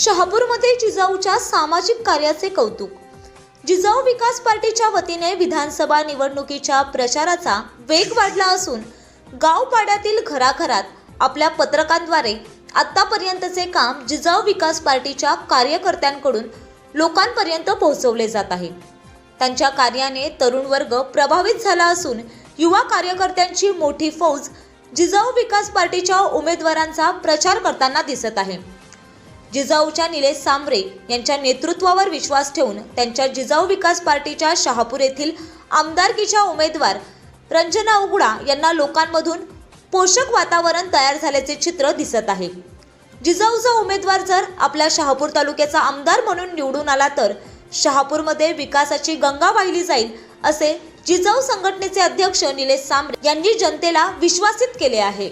शहापूरमध्ये जिजाऊच्या सामाजिक कार्याचे कौतुक. जिजाऊ विकास पार्टीच्या वतीने विधानसभा निवडणुकीच्या प्रचाराचा वेग वाढला असून गावपाड्यातील घराघरात आपल्या पत्रकांद्वारे आतापर्यंतचे काम जिजाऊ विकास पार्टीच्या कार्यकर्त्यांकडून लोकांपर्यंत पोहोचवले जात आहे. त्यांच्या कार्याने तरुण वर्ग प्रभावित झाला असून युवा कार्यकर्त्यांची मोठी फौज जिजाऊ विकास पार्टीच्या उमेदवारांचा प्रचार करताना दिसत आहे. जिजाऊच्या निलेश सांबरे यांच्या नेतृत्वावर विश्वास ठेवून त्यांच्या जिजाऊ विकास पार्टीच्या शहापूर येथील आमदारकीच्या उमेदवार रंजना उगडा यांना लोकांमधून पोषक वातावरण तयार झाल्याचे चित्र दिसत आहे. जिजाऊचा उमेदवार जर आपल्या शहापूर तालुक्याचा आमदार म्हणून निवडून आला तर शहापूरमध्ये विकासाची गंगा वाहिली जाईल असे जिजाऊ संघटनेचे अध्यक्ष निलेश सांबरे यांनी जनतेला विश्वासित केले आहे.